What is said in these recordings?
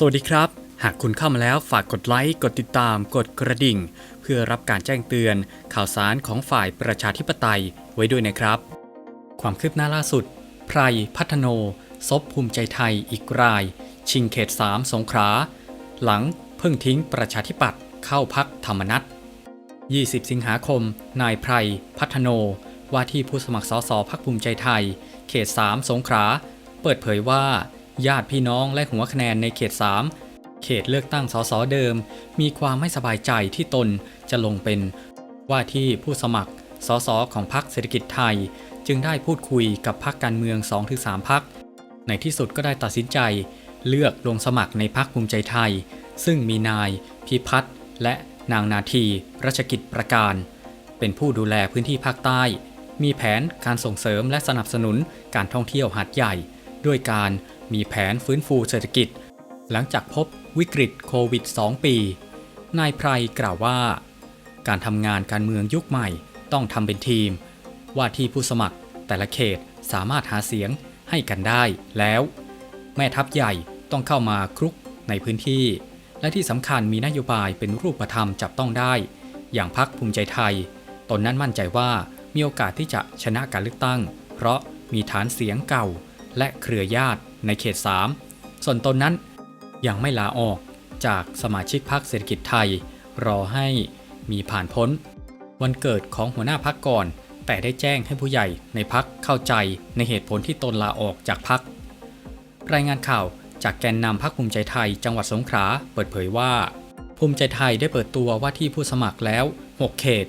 สวัสดีครับ หากคุณเข้ามาแล้วฝากกดไลค์ กดติดตาม กดกระดิ่ง เพื่อรับการแจ้งเตือน ข่าวสารของฝ่ายประชาธิปไตยไว้ด้วยนะครับ ความคืบหน้าล่าสุด ไพรพัฒโนซบภูมิใจไทยอีกราย ชิงเขต 3 สงขลาหลังเพิ่งทิ้งประชาธิปัตย์เข้าพักธรรมนัต20 สิงหาคม นายไพรพัฒโน ว่าที่ผู้สมัครสสพักภูมิใจไทย เขต 3 สงขลาเปิดเผยว่า ญาติพี่น้องและหัวคะแนนในเขต 3 เขตเลือกตั้งสสเดิม มีความไม่สบายใจที่ตนจะลงเป็นว่าที่ผู้สมัครสสของพรรคเศรษฐกิจไทย จึงได้พูดคุยกับพรรคการเมือง 2-3พักในที่สุดก็ได้ตัดสินใจ เลือกลงสมัครในพรรคภูมิใจไทย ซึ่งมีนาย พิพัฒน์และนางนาทีรัชกิจประการ เป็นผู้ดูแลพื้นที่ภาคใต้ มีแผนการส่งเสริมและสนับสนุนการท่องเที่ยวหาดใหญ่ ด้วยการ มีแผนฟื้นฟูเศรษฐกิจ หลังจากพบวิกฤตโควิด 2 ปี นายไพรกล่าวว่า การทำงานการเมืองยุคใหม่ต้องทำเป็นทีม ว่าที่ผู้สมัครแต่ละเขตสามารถหาเสียงให้กันได้แล้ว แม่ทัพใหญ่ต้องเข้ามาครุกในพื้นที่ และที่สำคัญมีนโยบายเป็นรูปธรรมจับต้องได้ อย่างพักภูมิใจไทย ตนนั้นมั่นใจว่ามีโอกาสที่จะชนะการเลือกตั้ง เพราะมีฐานเสียงเก่าและเครือญาติ ในเขต 3 ส่วนตนนั้นยังไม่ลาออกจากสมาชิกพรรคเศรษฐกิจไทย รอให้มีผ่านพ้น วันเกิดของหัวหน้าพักก่อน แต่ได้แจ้งให้ผู้ใหญ่ในพักเข้าใจในเหตุผลที่ตนลาออกจากพัก รายงานข่าวจากแกนนำพักภูมิใจไทยจังหวัดสงขลาเปิดเผยว่า ภูมิใจไทยได้เปิดตัวว่าที่ผู้สมัครแล้ว 6 เขต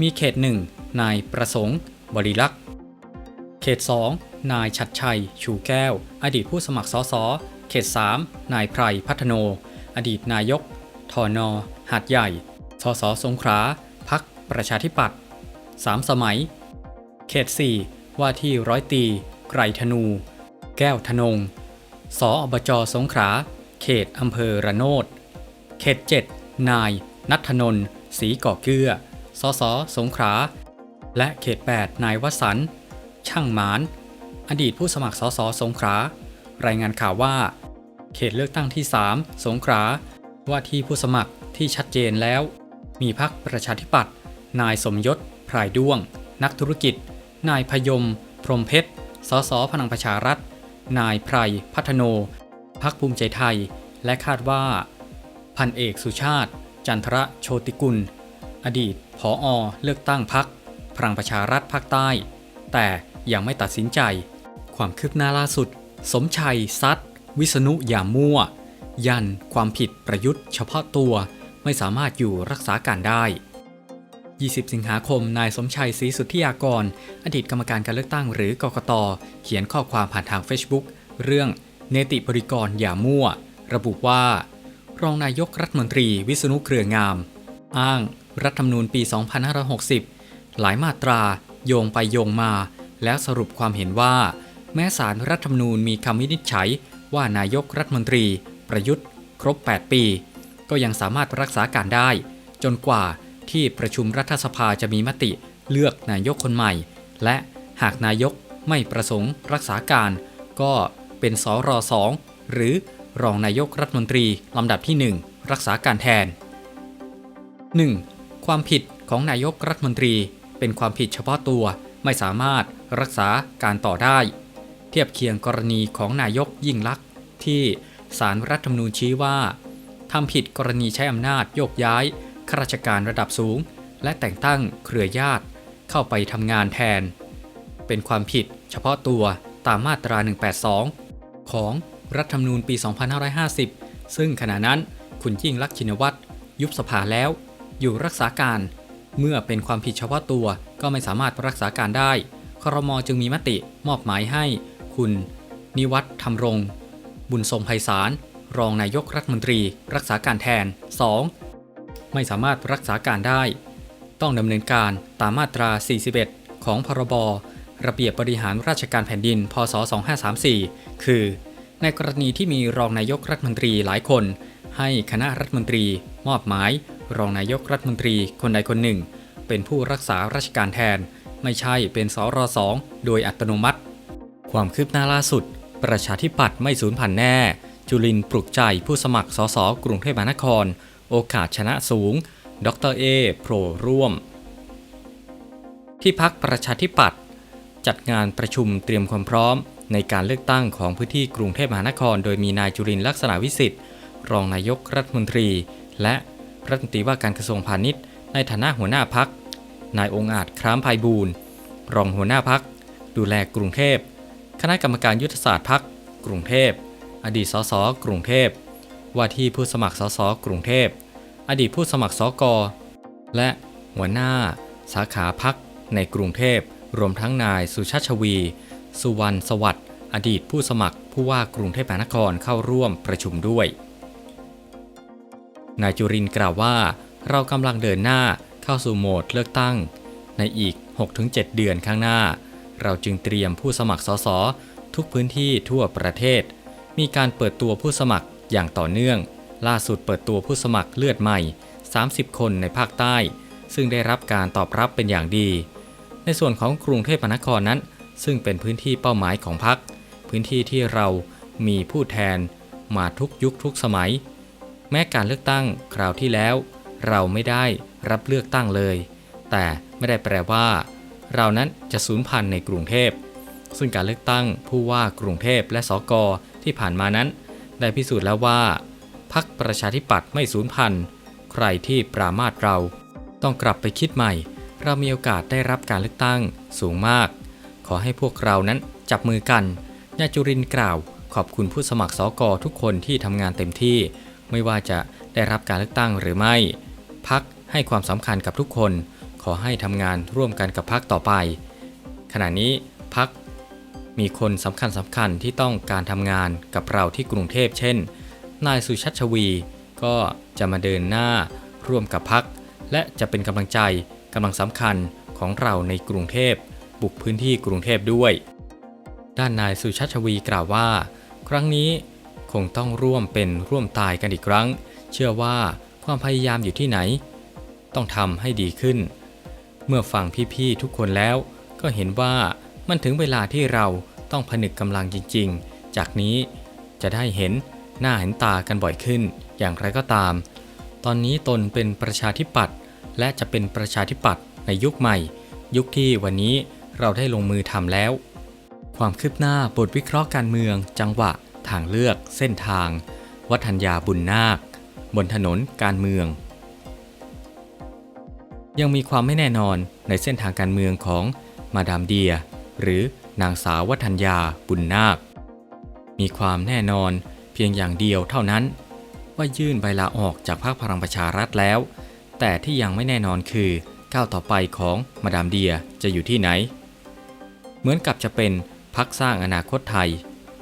มีเขต 1 นายประสงค์ บริลักษ์ เขต 2 นายชัดชัย ชูแก้ว อดีตผู้สมัครสสเขต 3 นายไพรพัฒโน อดีตนายกทอนอหาดใหญ่ สสสงขลาพักประชาธิปัตย์3สมัย เขต 4 ว่าที่ร้อยตี ไกรธนู แก้วธนง สออบจสงขลาเขตอำเภอระโนด เขต 7 นาย นัทนนท์ศรีก่อเกื้อ สสสงขลาและเขต 8 นายวสันต์ช่างหมาน อดีตผู้สมัครสสสงขลารายงานข่าวว่า เขตเลือกตั้งที่ 3 สงขลาว่าที่ผู้สมัครที่ชัดเจนแล้ว มีพักประชาธิปัตย์นายสมยศพรายด้วง นักธุรกิจ นายพยม พรมเพชรสสพลังประชารัฐ นายไพรพัฒโน พักภูมิใจไทย และคาดว่า พันเอกสุชาติ จันทระโชติกุล อดีตผออเลือกตั้งพักพลังประชารัฐภาคใต้ แต่ยังไม่ตัดสินใจ ความคืบหน้าล่าสุด สมชัยซัดวิษณุอย่ามั่ว ยันความผิดประยุทธ์เฉพาะตัวไม่สามารถอยู่รักษาการได้ 20 สิงหาคม นายสมชัยศรีสุทธิยากร อดีตกรรมการการเลือกตั้งหรือกกต เขียนข้อความผ่านทาง Facebook เรื่องเนติบริกรอย่ามั่ว ระบุว่า รองนายกรัฐมนตรีวิษณุเครืองาม อ้างรัฐธรรมนูญปี 2560 หลายมาตราโยงไปโยงมา แล้วสรุปความเห็นว่า แม้สารรัฐธรรมนูญมีคำวินิจฉัย ว่านายกรัฐมนตรี ประยุทธ์ ครบ 8 ปี ก็ยังสามารถรักษาการได้ จนกว่าที่ประชุมรัฐสภาจะมีมติเลือกนายกคนใหม่ และหากนายกไม่ประสงค์รักษาการ ก็เป็นสรสองหรือรองนายกรัฐมนตรีลำดับที่ 1 รักษาการแทน 1. ความผิดของนายกรัฐมนตรี เป็นความผิดเฉพาะตัวไม่สามารถรักษาการต่อได้ ทียบเคียงกรณีของนายกยิ่งลักษณ์ที่สารรัฐธรรมนูญชี้ว่าทำผิดกรณีใช้อำนาจโยกย้ายข้าราชการระดับสูง และแต่งตั้งเครือญาติเข้าไปทำงานแทน เป็นความผิดเฉพาะตัวตามมาตรา 182 ของรัฐธรรมนูญปี 2550 ซึ่งขณะนั้นคุณยิ่งลักษณ์ชินวัตรยุบสภาแล้ว อยู่รักษาการ เมื่อเป็นความผิดเฉพาะตัวก็ไม่สามารถรักษาการได้ครมจึงมีมติมอบหมายให้ คุณ นิวัฒน์ธรรมรงค์บุญทรงไพศาล รองนายกรัฐมนตรี รักษาการแทน 2. ไม่สามารถรักษาการได้ ต้องดำเนินการตามมาตรา 41 ของพรบ ระเบียบบริหารราชการแผ่นดิน พศ 2534 คือ ในกรณีที่มีรองนายกรัฐมนตรีหลายคน ให้คณะรัฐมนตรี มอบหมาย รองนายกรัฐมนตรีคนใดคนหนึ่ง เป็นผู้รักษาราชการแทน ไม่ใช่เป็นสรสองโดยอัตโนมัติ ความคืบหน้าล่าสุด ประชาธิปัตย์ไม่สูญพันธุ์แน่ จุลินปลุกใจผู้สมัครสสกรุงเทพมหานคร โอกาสชนะสูง ดรเอโผล่ร่วม ที่พักประชาธิปัตย์จัดงานประชุมเตรียมความพร้อม ในการเลือกตั้งของพื้นที่กรุงเทพมหานคร โดยมีนายจุรินลักษณะวิสิทธิ์ รองนายกรัฐมนตรี และรัฐมนตรีว่าการกระทรวงพาณิชย์ ในฐานะหัวหน้าพักนายองอาจคร้ามภัยบูรณ์รองหัวหน้าพักดูแลกรุงเทพ คณะกรรมการยุทธศาสตร์พักกรุงเทพ อดีตสสกรุงเทพ ว่าที่ผู้สมัครสสกรุงเทพ อดีตผู้สมัครสก และหัวหน้า สาขาพักในกรุงเทพ รวมทั้งนายสุชาติชวี สุวรรณสวัสดิ์ อดีตผู้สมัครผู้ว่ากรุงเทพมหานครเข้าร่วมประชุมด้วย นายจุรินทร์กล่าวว่า เรากำลังเดินหน้าเข้าสู่โหมดเลือกตั้ง ในอีก 6-7 เดือนข้างหน้า เราจึงเตรียมผู้สมัครสสทุกพื้นที่ทั่วประเทศ มีการเปิดตัวผู้สมัครอย่างต่อเนื่อง ล่าสุดเปิดตัวผู้สมัครเลือดใหม่ 30 คนในภาคใต้ ซึ่งได้รับการตอบรับเป็นอย่างดี ในส่วนของกรุงเทพมหานครนั้น ซึ่งเป็นพื้นที่เป้าหมายของพรรคพื้นที่ที่เรามีผู้แทนมาทุกยุคทุกสมัย แม้การเลือกตั้งคราวที่แล้ว เราไม่ได้รับเลือกตั้งเลย แต่ไม่ได้แปลว่า เรานั้นจะสูญพันธุ์ในกรุงเทพ ซึ่งการเลือกตั้งผู้ว่ากรุงเทพและสกที่ผ่านมานั้น ได้พิสูจน์แล้วว่าพักประชาธิปัตย์ไม่สูญพันธุ์ ใครที่ปรามาสเรา ต้องกลับไปคิดใหม่ เรามีโอกาสได้รับการเลือกตั้งสูงมาก ขอให้พวกเรานั้นจับมือกันญาจุรินกล่าว ขอบคุณผู้สมัครสกทุกคนที่ทำงานเต็มที่ ไม่ว่าจะได้รับการเลือกตั้งหรือไม่ พักให้ความสำคัญกับทุกคน อให้ทำงานร่วมกันกับพักต่อไป ขณะนี้พักมีคนสำคัญสำคัญที่ต้องการทำงานกับเราที่กรุงเทพเช่น นายสุชัชวี ก็จะมาเดินหน้าร่วมกับพัก และจะเป็นกำลังใจกำลังสำคัญของเราในกรุงเทพบุกพื้นที่กรุงเทพด้วย ด้านนายสุชัชวีกล่าวว่า ครั้งนี้คงต้องร่วมเป็นร่วมตายกันอีกครั้ง เชื่อว่าความพยายามอยู่ที่ไหน ต้องทำให้ดีขึ้น เมื่อฟังพี่ๆทุกคนแล้ว ก็เห็นว่ามันถึงเวลาที่เราต้องผนึกกำลังจริง ๆ จากนี้จะได้เห็นหน้าเห็นตากันบ่อยขึ้น อย่างไรก็ตาม ตอนนี้ตนเป็นประชาธิปัตย์และจะเป็นประชาธิปัตย์ในยุคใหม่ ยุคที่วันนี้เราได้ลงมือทำแล้ว ความคืบหน้าบทวิเคราะห์การเมือง จังหวะ ทางเลือก เส้นทาง วัฒนยาบุญนาค บนถนนการเมือง ยังมีความไม่แน่นอนในเส้นทางการเมืองของมาดามเดีย หรือนางสาววัฒนยาบุญนาค มีความแน่นอนเพียงอย่างเดียวเท่านั้น ว่ายื่นใบลาออกจากพรรคพลังประชารัฐแล้ว แต่ที่ยังไม่แน่นอนคือก้าวต่อไปของมาดามเดียจะอยู่ที่ไหน เหมือนกับจะเป็นพักสร้างอนาคตไทย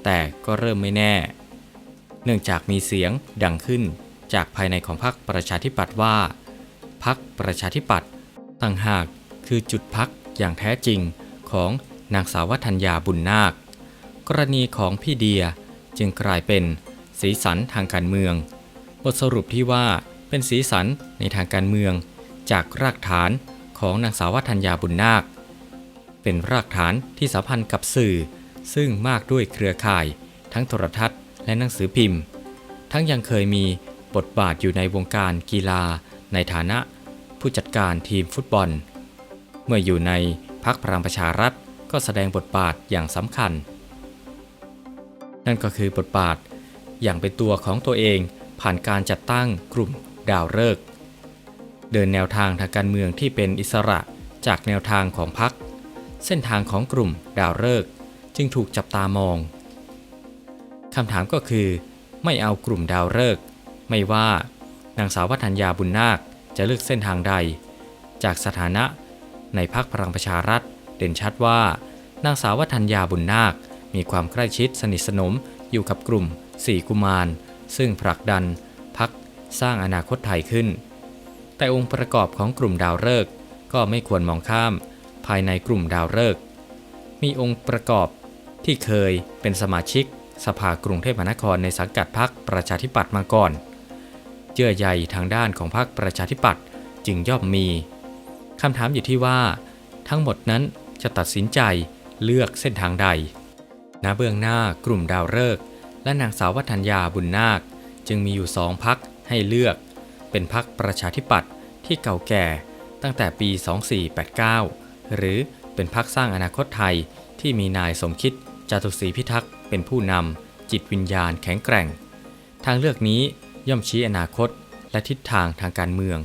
แต่ก็เริ่มไม่แน่ เนื่องจากมีเสียงดังขึ้นจากภายในของพรรคประชาธิปัตย์ว่า พรรคประชาธิปัตย์ต่างหากคือจุดพักอย่างแท้จริงของนางสาววัฒนยาบุญนาค กรณีของพี่เดียจึงกลายเป็นสีสันทางการเมือง บทสรุปที่ว่าเป็นสีสันในทางการเมือง จากรากฐานของนางสาววัฒนยาบุญนาค เป็นรากฐานที่สัมพันธ์กับสื่อ ซึ่งมากด้วยเครือข่าย ทั้งโทรทัศน์และหนังสือพิมพ์ ทั้งยังเคยมีบทบาทอยู่ในวงการกีฬาในฐานะ ผู้จัดการทีมฟุตบอล เมื่ออยู่ในพักพลังประชารัฐก็แสดงบทบาทอย่างสำคัญ นั่นก็คือบทบาทอย่างเป็นตัวของตัวเองผ่านการจัดตั้งกลุ่มดาวฤกษ์เดินแนวทางทางการเมืองที่เป็นอิสระจากแนวทางของพรรคเส้นทางของกลุ่มดาวฤกษ์จึงถูกจับตามองคำถามก็คือ ไม่เอากลุ่มดาวฤกษ์ไม่ว่านางสาววัฒนยาบุญนาค จะเลือกเส้นทางใด จากสถานะในพรรคพลังประชารัฐ เด่นชัดว่านางสาววัฒนยาบุญนาค มีความใกล้ชิดสนิทสนมอยู่กับกลุ่มสี่กุมาร ซึ่งผลักดันพักสร้างอนาคตไทยขึ้น แต่องค์ประกอบของกลุ่มดาวฤกษ์ก็ไม่ควรมองข้าม ภายในกลุ่มดาวฤกษ์มีองค์ประกอบที่เคยเป็นสมาชิก สภากรุงเทพมหานครในสังกัดพรรคประชาธิปัตย์มาก่อน เยื่อใยทางด้านของพรรคประชาธิปัตย์จึงย่อมมีคำถามอยู่ที่ว่า ทั้งหมดนั้นจะตัดสินใจเลือกเส้นทางใดณเบื้องหน้ากลุ่มดาวฤกษ์และนางสาววัฒนยาบุญนาค จึงมีอยู่สองพักให้เลือก เป็นพักประชาธิปัตย์ที่เก่าแก่ตั้งแต่ปี 2489 หรือเป็นพักสร้างอนาคตไทยที่มีนายสมคิดจตุศรีพิทักษ์เป็นผู้นำจิตวิญญาณแข็งแกร่ง ทางเลือกนี้ ย่อมชี้อนาคตและทิศทางทางการเมือง